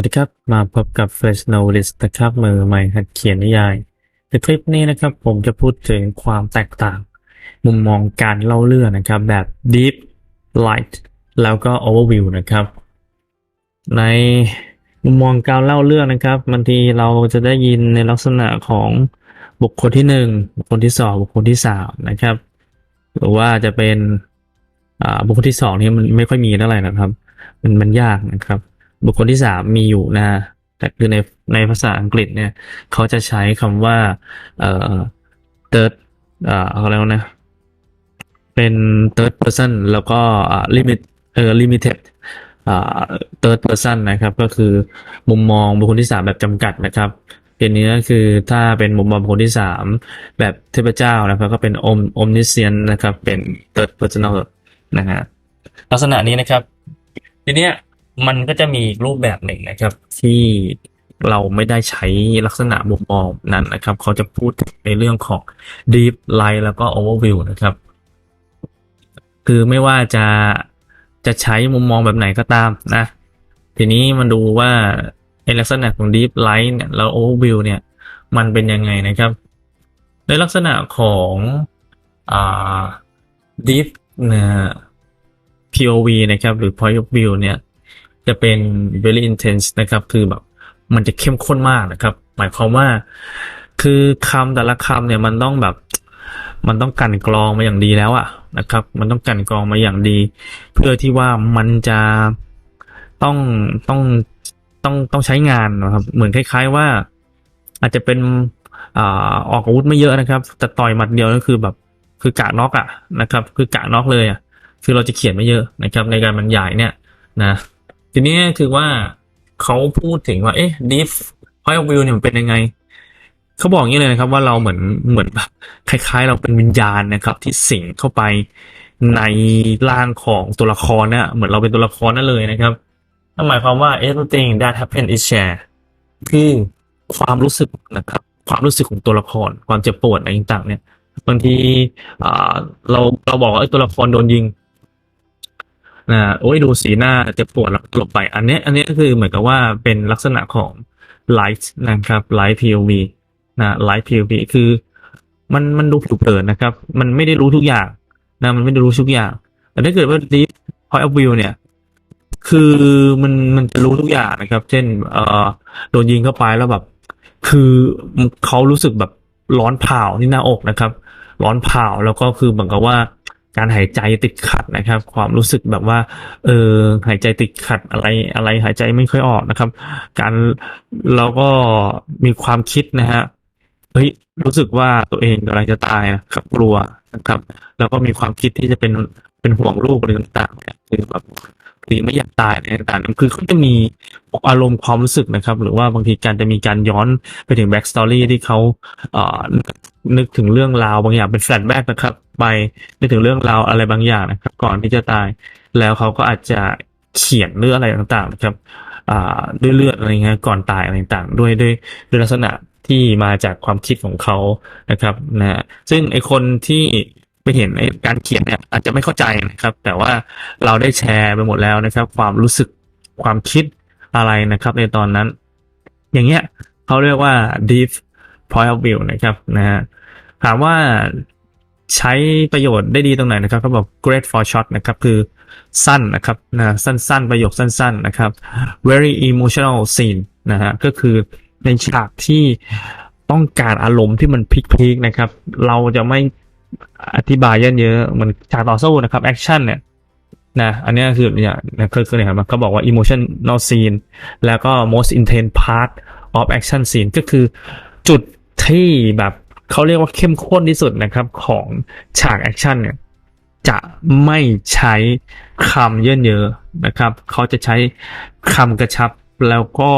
วัสดีครับ มาพบกับ Fresh Novelist นะครับมือใหม่หัดเขียนนิยาย ในคลิปนี้นะครับผมจะพูดถึงความแตกต่าง มุมมองการเล่าเรื่องนะครับ แบบ Deep Light แล้วก็ Overview นะครับ ในมุมมองการเล่าเรื่องนะครับบางทีเราจะได้ยินในลักษณะของบุคคลที่หนึ่งบุคคลที่สองบุคคลที่สามนะครับ หรือว่าจะเป็นอ่าบุคคลที่สองนี่มันไม่ค่อยมีเท่าไหร่นะครับ มันมันยากนะครับ บุคคลที่สามมีอยู่นะแต่คือในในภาษาอังกฤษเนี่ยเขาจะใช้คำว่าเอ่อ third อ่าอะไรวะนะเป็น third person แล้วก็ limit เอ่อ limited อ่า third person นะครับ ก็คือมุมมองบุคคลที่สามแบบจำกัดนะครับทีนี้ก็คือถ้าเป็นมุมมองบุคคลที่สามแบบเทพเจ้านะครับ ก็เป็น om omniscient นะครับ เป็น third personal นะฮะลักษณะนี้นะครับ ทีเนี้ย มันก็จะมีอีกรูปแบบหนึ่งนะครับ ที่เราไม่ได้ใช้ลักษณะมุมมองนั้นนะครับ เขาจะพูดในเรื่องของ deep light แล้วก็ overview นะครับ คือไม่ว่าจะจะใช้มุมมองแบบไหนก็ตามนะ ทีนี้มันดูว่าในลักษณะของ deep light เนี่ยแล้ว overview เนี่ยมันเป็นยังไงนะครับ ในลักษณะของอ่า deep นะ POV นะครับ หรือ point of view เนี่ย จะเป็น very intense นะครับคือแบบมันจะเข้มข้นมากนะครับ หมายความว่า คือคำแต่ละคำเนี่ยมันต้องแบบ มันต้องกันกรองมาอย่างดีแล้วอะนะครับ มันต้องกันกรองมาอย่างดี เพื่อที่ว่ามันจะต้องต้องต้องต้องใช้งานนะครับ เหมือนคล้าย ๆว่า อาจจะเป็นอาออกอาวุธไม่เยอะนะครับแต่ต่อยหมัดเดียวก็คือแบบคือกะน็อกอะนะครับ คือกะน็อกเลยอะคือเราจะเขียนไม่เยอะนะครับ ในการบรรยายเนี่ยนะ ทีนี้คือว่าเขาพูดถึงว่า เอ๊ะ deep point of view เนี่ยมันเป็นยังไง เขาบอกอย่างนี้เลยนะครับ ว่าเราเหมือนเหมือนแบบคล้ายๆ เราเป็นวิญญาณนะครับ ที่สิงเข้าไปในร่างของตัวละครเนี่ยเหมือนเราเป็นตัวละครนั่นเลยนะครับนั่นหมายความว่า everything that happen is share คือความรู้สึกนะครับ ความรู้สึกของตัวละคร ความเจ็บปวดอะไรต่างๆ เนี่ยบางทีเราเราบอกว่าตัวละครโดนยิง นะโอ้ยดูสีหน้าเจ็บปวดแล้วหลบไป อันนี้อันนี้ก็คือเหมือนกับว่าเป็นลักษณะของ light นะครับ light POV นะ light POV คือ มันมันดูผิวเผินนะครับ มันไม่ได้รู้ทุกอย่างนะมันไม่ได้รู้ทุกอย่าง แต่ถ้าเกิดว่า deep point of view เนี่ย คือมันมันจะรู้ทุกอย่างนะครับ เช่น เอ่อโดนยิงเข้าไปแล้วแบบ คือเขารู้สึกแบบร้อนเผาที่หน้าอกนะครับ ร้อนเผาแล้วก็คือเหมือนกับว่า การหายใจติดขัดนะครับ ความรู้สึกแบบว่า เออหายใจติดขัดอะไรอะไรหายใจไม่ค่อยออกนะครับ การเราก็มีความคิดนะฮะเฮ้ยรู้สึกว่าตัวเองกำลังจะตายนะครับกลัวนะครับ แล้วก็มีความคิดที่จะเป็น เป็นห่วงลูกอะไรต่างๆเนี่ยคือแบบคือไม่อยากตายอะไรต่างๆคือเขาจะมีอารมณ์ความรู้สึกนะครับ หรือว่าบางทีการจะมีการย้อนไปถึงแบ็กสตอรี่ที่เขาเอ่อนึกถึงเรื่องราวบางอย่างเป็นแฟลชแบ็กนะครับ ไปนึกถึงเรื่องราวอะไรบางอย่างนะครับ ก่อนที่จะตาย แล้วเขาก็อาจจะเขียนเรื่องอะไรต่างๆนะครับอ่าด้วยเลือดอะไรเงี้ยก่อนตายอะไรต่างๆ ด้วยด้วยด้วยลักษณะที่มาจากความคิดของเขานะครับนะซึ่งไอคนที่ ไปเห็นไอการเขียนเนี่ยอาจจะไม่เข้าใจนะครับ แต่ว่าเราได้แชร์ไปหมดแล้วนะครับ ความรู้สึกความคิดอะไรนะครับ ในตอนนั้น อย่างเงี้ยเขาเรียกว่า deep point of view นะครับนะฮะถามว่าใช้ประโยชน์ได้ดีตรงไหนนะครับเขาบอก great for short นะครับ คือสั้นนะครับนะสั้นๆ ประโยคสั้นๆนะครับ very emotional scene นะฮะก็คือในฉากที่ต้องการอารมณ์ที่มันพีคๆนะครับ เราจะไม่ อธิบายเยอะๆเหมือนฉากต่อสู้นะครับแอคชั่นเนี่ยนะอันนี้คือเนี่ยนะคือคือเนี่ยครับเขาบอกว่า emotional scene แล้วก็ most intense part of action scene ก็คือจุดที่แบบเขาเรียกว่าเข้มข้นที่สุดนะครับของฉากแอคชั่นเนี่ยจะไม่ใช้คำเยินเยอะนะครับเขาจะใช้คำกระชับแล้วก็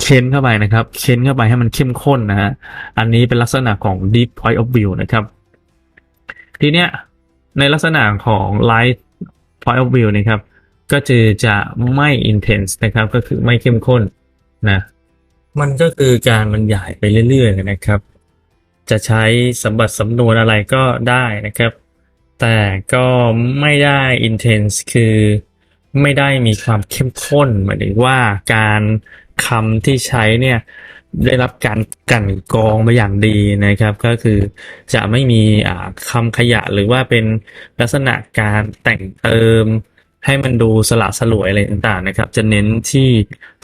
เค้นเข้าไปนะครับ เค้นเข้าไปให้มันเข้มข้นนะฮะ อันนี้เป็นลักษณะของ deep point of view นะครับ ทีเนี้ยในลักษณะของ light point of view นะครับ ก็จะจะไม่ intense นะครับ ก็คือไม่เข้มข้นนะ มันก็คือการบรรยายไปเรื่อยๆนะครับ จะใช้สมบัติสำนวนอะไรก็ได้นะครับ แต่ก็ไม่ได้ intense คือไม่ได้มีความเข้มข้นหมายถึงว่าการ คำที่ใช้เนี่ยได้รับการกันกรองมาอย่างดีนะครับ ก็คือจะไม่มีอ่าคำขยะหรือว่าเป็นลักษณะการแต่งเติมให้มันดูสละสลวยอะไรต่างๆนะครับ จะเน้นที่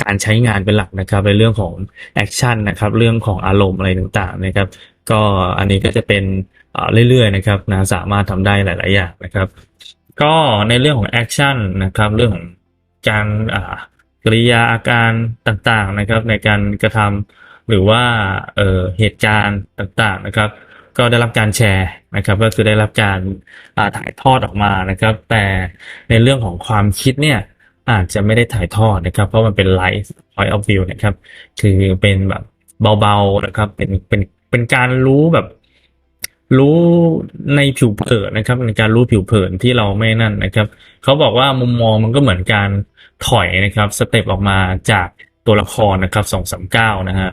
การใช้งานเป็นหลักนะครับ ในเรื่องของแอคชั่นนะครับ เรื่องของอารมณ์อะไรต่างๆนะครับ ก็อันนี้ก็จะเป็นเรื่อยๆนะครับนะสามารถทำได้หลาย ๆ อย่างนะครับ ก็ในเรื่องของแอคชั่นนะครับ เรื่องของการ กริยาอาการต่างๆนะครับ ในการกระทำหรือว่าเเหตุการณ์ต่างๆนะครับ ก็ได้รับการแชร์นะครับ ก็คือได้รับการาถ่ายทอดออกมานะครับ แต่ในเรื่องของความคิดเนี่ยอาจจะไม่ได้ถ่ายทอดนะครับ เพราะมันเป็นไลฟ์ point of view นะครับ คือเป็นแบบเบาๆนะครับ เป็นเป็นเป็นการรู้แบบ รู้ในผิวเผินนะครับ ในการรู้ผิวเผินที่เราไม่นั่นนะครับเขาบอกว่ามุมมองมันก็เหมือนการถอยนะครับสเต็ปออกมาจากตัวละครนะครับสองสามเก้านะฮะ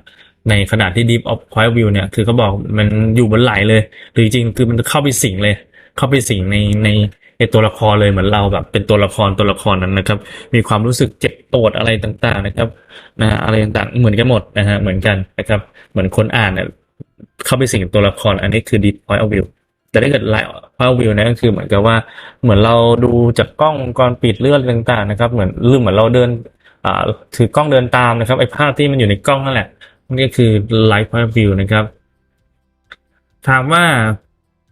ในขณะที่ Deep of Point View เนี่ยคือเขาบอกมันอยู่บนไหลเลย หรือจริงคือมันเข้าไปสิงเลย เข้าไปสิงในในในตัวละครเลยเหมือนเราแบบเป็นตัวละครตัวละครนั้นนะครับ มีความรู้สึกเจ็บปวดอะไรต่างๆนะครับนะอะไรต่างๆเหมือนกันหมดนะฮะเหมือนกันนะครับ เหมือนคนอ่านเนี่ย เข้าไปสิงตัวละคร อันนี้คือ deep point of view แต่ถ้าเกิด light point of view นี่ยก็คือเหมือนกับว่าเหมือนเราดูจากกล้องวงจรปิดเลือนต่างๆนะครับ เหมือนหรือเหมือนเราเดินถือกล้องเดินตามนะครับไอ้ภาพที่มันอยู่ในกล้องนั่นแหละนี่คือ light point of view นะครับ ถามว่า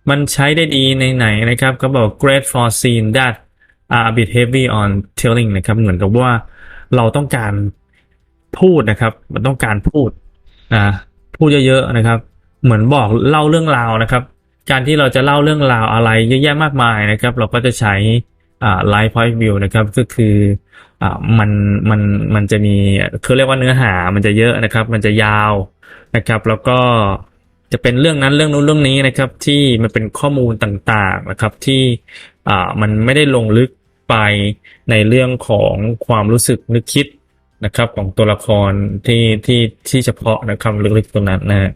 มันใช้ได้ดีในไหนนะครับ ก็บอก great for scene that are a bit heavy on telling นะครับ เหมือนกับว่าเราต้องการพูดนะครับ มันต้องการพูดนะพูดเยอะๆนะครับ เหมือนบอกเล่าเรื่องราวนะครับ การที่เราจะเล่าเรื่องราวอะไรเยอะแยะมากมายนะครับ เราก็จะใช้อ่า live point view นะครับก็คืออ่ามันมันมันจะมีคือเรียกว่าเนื้อหามันจะเยอะนะครับ มันจะยาวนะครับ แล้วก็จะเป็นเรื่องนั้นเรื่องนู้นเรื่องนี้นะครับ ที่มันเป็นข้อมูลต่างๆนะครับ ที่อ่ามันไม่ได้ลงลึกไปในเรื่องของความรู้สึกนึกคิดนะครับ ของตัวละครที่ที่ที่เฉพาะนะครับลึกๆตรงนั้นนะฮะ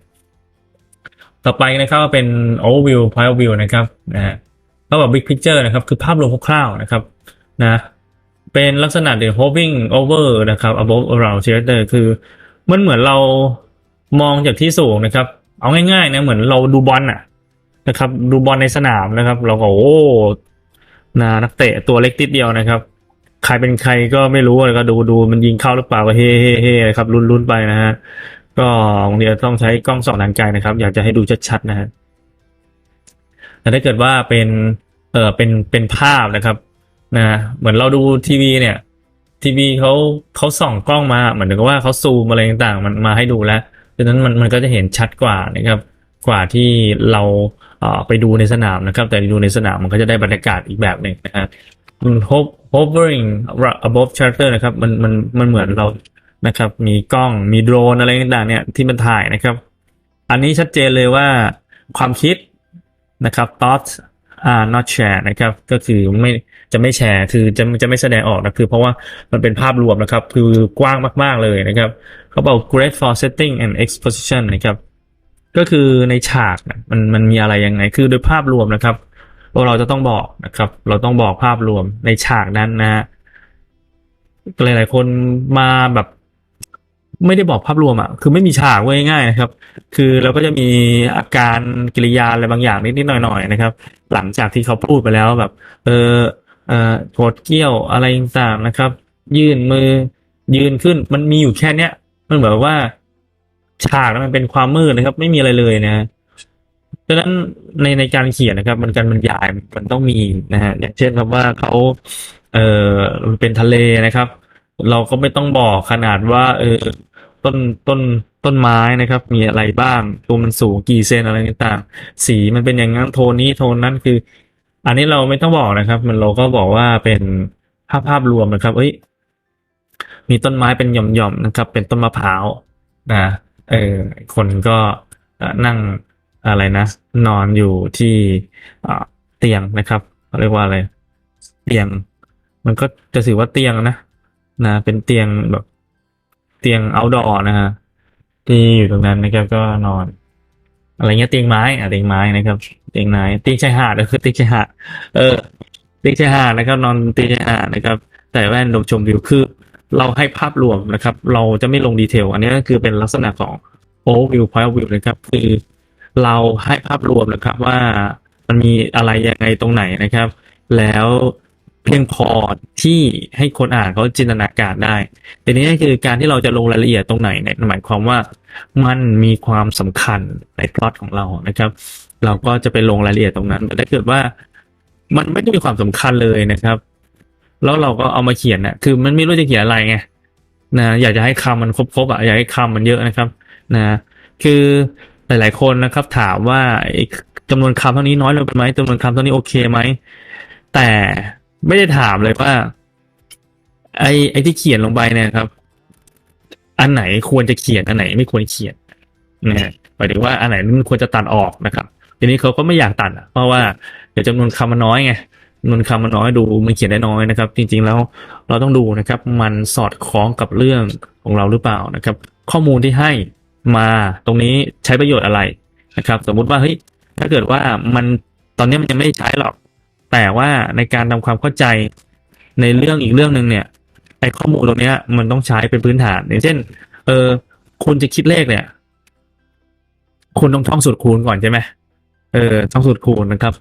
ต่อไปนะครับก็เป็น overview point of view นะครับนะฮะก็แบบ big picture นะครับ คือภาพรวมคร่าวๆนะครับนะเป็นลักษณะเดี๋ยว hovering over นะครับ above around theater คือมันเหมือนเรามองจากที่สูงนะครับ เอาง่ายๆนะเหมือนเราดูบอลน่ะนะครับ ดูบอลในสนามนะครับ เราก็โอ้นะนักเตะตัวเล็กติดเดียวนะครับ ใครเป็นใครก็ไม่รู้เลยก็ดูดูมันยิงเข้าหรือเปล่าก็เฮ้เฮ้เฮ้ครับลุ้นๆไปนะฮะ ก็บางทีต้องใช้กล้องส่องทางไกลนะครับ อยากจะให้ดูชัดๆนะฮะแต่ถ้าเกิดว่าเป็นเออเป็นเป็นภาพนะครับนะเหมือนเราดูทีวีเนี่ยทีวีเขาเขาส่องกล้องมาเหมือนกับว่าเขาซูมอะไรต่างๆ มันมาให้ดูแล้วดังนั้นมันมันก็จะเห็นชัดกว่านะครับ กว่าที่เราเอ่อไปดูในสนามนะครับ แต่ดูในสนามมันก็จะได้บรรยากาศอีกแบบหนึ่งนะฮะ Hov- hovering above shutter นะครับ มันมันมันเหมือนเรา นะครับ มีกล้องมีโดรนอะไรต่างๆเนี่ยที่มันถ่ายนะครับ อันนี้ชัดเจนเลยว่าความคิดนะครับ thoughts are not share นะครับ ก็คือไม่จะไม่แชร์คือจะจะไม่แสดงออกนะคือเพราะว่ามันเป็นภาพรวมนะครับ คือกว้างมาก ๆ เลยนะครับ เขาบอก great for setting and exposition นะครับ ก็คือในฉากมันมันมีอะไรยังไง คือโดยภาพรวมนะครับว่าเราจะต้องบอกนะครับ เราต้องบอกภาพรวมในฉากนั้นนะฮะหลายๆคนมาแบบ ไม่ได้บอกภาพรวมอะคือไม่มีฉากไว้ง่ายนะครับ คือเราก็จะมีอาการกิริยาอะไรบางอย่างนิดๆหน่อยๆนะครับ หลังจากที่เขาพูดไปแล้วแบบ เออเออโกรธเกี้ยวอะไรต่างๆนะครับ ยื่นมือยืนขึ้นมันมีอยู่แค่เนี้ยมันเหมือนว่า ฉากนั้นมันเป็นความมืดนะครับ ไม่มีอะไรเลยนะดังนั้นในในการเขียนนะครับ มันการบรรยายมันต้องมีนะฮะอย่างเช่นครับว่าเขาเออเป็นทะเลนะครับ เราก็ไม่ต้องบอกขนาดว่า เออ ต้นต้นต้นไม้นะครับ มีอะไรบ้าง ตัวมันสูงกี่เซนอะไรต่างๆ สีมันเป็นอย่างนั้นโทนนี้โทนนั้นคือ อันนี้เราไม่ต้องบอกนะครับ มันเราก็บอกว่าเป็นภาพภาพรวมนะครับ เอ้ย มีต้นไม้เป็นหย่อมๆนะครับ เป็นต้นมะพร้าวนะเออคนก็นั่งอะไรนะ นอนอยู่ที่เตียงนะครับเรียกว่าอะไร เตียง มันก็จะถือว่าเตียงนะนะเป็นเตียงแบบ เตียง outdoor นะฮะที่อยู่ตรงนั้นนะครับก็นอน อะไรเงี้ยเตียงไม้อะเตียงไม้นะครับ เตียงไม้เตียงชายหาดก็คือเตียงชายหาดเออเตียงชายหาดนะครับ นอนเตียงชายหาดนะครับ แต่แว่นลงชมวิวคือ เราให้ภาพรวมนะครับ เราจะไม่ลงดีเทล อันนี้ก็คือเป็นลักษณะของ overview point of view นะครับ คือเราให้ภาพรวมนะครับว่ามันมีอะไรยังไงตรงไหนนะครับ แล้ว เพียงพอที่ให้คนอ่านเขาจินตนาการได้ทีนี้ก็คือการที่เราจะลงรายละเอียดตรงไหนเนี่ยหมายความว่ามันมีความสำคัญในพล็อตของเรานะครับ เราก็จะไปลงรายละเอียดตรงนั้นแต่ถ้าเกิดว่ามันไม่ได้มีความสำคัญเลยนะครับ แล้วเราก็เอามาเขียนน่ะคือมันไม่รู้จะเขียนอะไรไงนะอยากจะให้คำมันครบๆอะอยากให้คำมันเยอะนะครับ นะ คือหลาย ๆ คนนะครับ ถามว่าไอ้จำนวนคำเท่านี้น้อยลงไปไหมจำนวนคำเท่านี้โอเคไหมแต่ ไม่ได้ถามเลยว่า ไอ้ไอ้ที่เขียนลงไปเนี่ยครับ อันไหนควรจะเขียนอันไหนไม่ควรเขียนนะฮะหมายถึงว่าอันไหนมันควรจะตัดออกนะครับ ทีนี้เขาก็ไม่อยากตัดเพราะว่าเดี๋ยวจำนวนคำมันน้อยไงจำนวนคำมันน้อยดูมันเขียนได้น้อยนะครับ จริง ๆ แล้วเราต้องดูนะครับ มันสอดคล้องกับเรื่องของเราหรือเปล่านะครับ ข้อมูลที่ให้มาตรงนี้ใช้ประโยชน์อะไรนะครับ สมมุติว่าเฮ้ยถ้าเกิดว่ามันตอนนี้มันยังไม่ได้ใช้หรอก แต่ว่าในการทำความเข้าใจในเรื่องอีกเรื่องหนึ่งเนี่ยไอ้ข้อมูลตรงนี้มันต้องใช้เป็นพื้นฐานอย่างเช่น เออคุณจะคิดเลขเนี่ยคุณต้องท่องสูตรคูณก่อนใช่ไหมเออท่องสูตรคูณนะครับ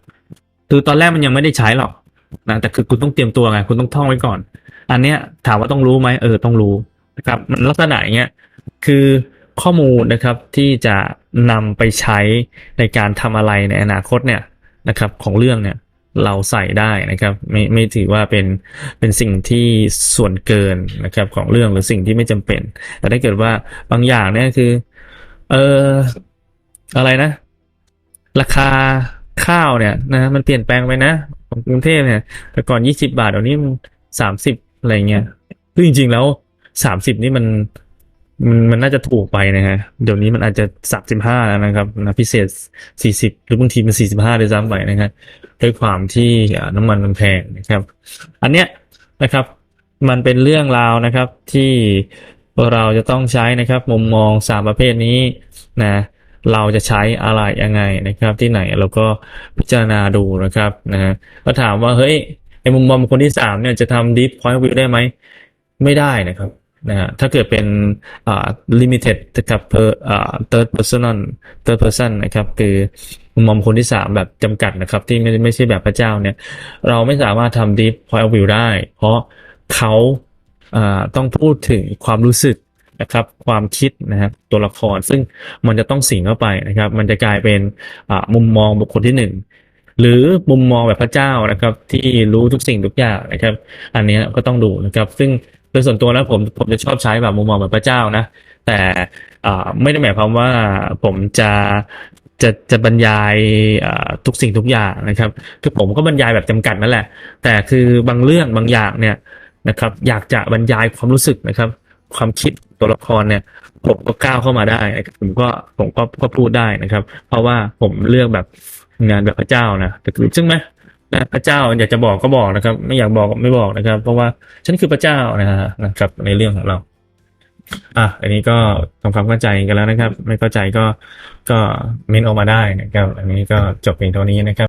คือตอนแรกมันยังไม่ได้ใช้หรอกนะแต่คือคุณต้องเตรียมตัวไงคุณต้องท่องไว้ก่อน อันเนี้ยถามว่าต้องรู้ไหมเออต้องรู้นะครับ มันลักษณะอย่างเงี้ยคือข้อมูลนะครับที่จะนำไปใช้ในการทำอะไรในอนาคตเนี่ยนะครับ ของเรื่องเนี่ย เราใส่ได้นะครับ ไม่ไม่ถือว่าเป็นเป็นสิ่งที่ส่วนเกินนะครับของเรื่องหรือสิ่งที่ไม่จำเป็น แต่ถ้าเกิดว่าบางอย่างเนี่ยคือ เอออะไรนะ ราคาข้าวเนี่ยนะมันเปลี่ยนแปลงไปนะของกรุงเทพเนี่ย แต่ก่อนยี่สิบาทเดี๋ยวนี้สามสิบอะไรเงี้ยคือจริงๆแล้วสามสิบนี่มัน มันน่าจะถูกไปนะฮะ เดี๋ยวนี้มันอาจจะสามสิบห้าแล้วนะครับนะพิเศษสี่สิบหรือบางทีมันสี่สิบห้าเลยซ้ำไปนะครับด้วยความที่น้ำมันมันแพงนะครับ อันเนี้ยนะครับ มันเป็นเรื่องราวนะครับที่เราจะต้องใช้นะครับ มุมมองสามประเภทนี้นะเราจะใช้อะไรยังไงนะครับ ที่ไหนเราก็พิจารณาดูนะครับนะฮะก็ถามว่าเฮ้ยไอมุมมองคนที่สามเนี่ยจะทำ deep point of view ได้ไหมไม่ได้นะครับ นะฮะถ้าเกิดเป็นอ่า limited กับ per อ่า third person third person นะครับ คือมุมมองคนที่สามแบบจำกัดนะครับ ที่ไม่ไม่ใช่แบบพระเจ้าเนี่ย เราไม่สามารถทำ deep point of view ได้ เพราะเขาอ่าต้องพูดถึงความรู้สึกนะครับ ความคิดนะครับตัวละคร ซึ่งมันจะต้องสิงเข้าไปนะครับ มันจะกลายเป็นอ่ามุมมองบุคคลที่หนึ่งหรือมุมมองแบบพระเจ้านะครับ ที่รู้ทุกสิ่งทุกอย่างนะครับ อันนี้ก็ต้องดูนะครับ ซึ่ง โดยส่วนตัวแล้วผมผมจะชอบใช้แบบมุมมองแบบพระเจ้านะ แต่อ่าไม่ได้หมายความว่าผมจะจะจะบรรยายทุกสิ่งทุกอย่างนะครับคือผมก็บรรยายแบบจำกัดนั่นแหละ แต่คือบางเรื่องบางอย่างเนี่ยนะครับอยากจะบรรยายความรู้สึกนะครับ ความคิดตัวละครเนี่ยผมก็ก้าวเข้ามาได้ผมก็ผมก็ก็พูดได้นะครับ เพราะว่าผมเลือกแบบงานแบบพระเจ้านะแต่คือซึ่งไหม นะพระเจ้าอยากจะบอกก็บอกนะครับ ไม่อยากบอกก็ไม่บอกนะครับ เพราะว่าฉันคือพระเจ้านะฮะนะครับ ในเรื่องของเรา อะอันนี้ก็ทำความเข้าใจกันแล้วนะครับ ไม่เข้าใจก็ก็เมนออกมาได้นะครับ อันนี้ก็จบเพียงเท่านี้นะครับ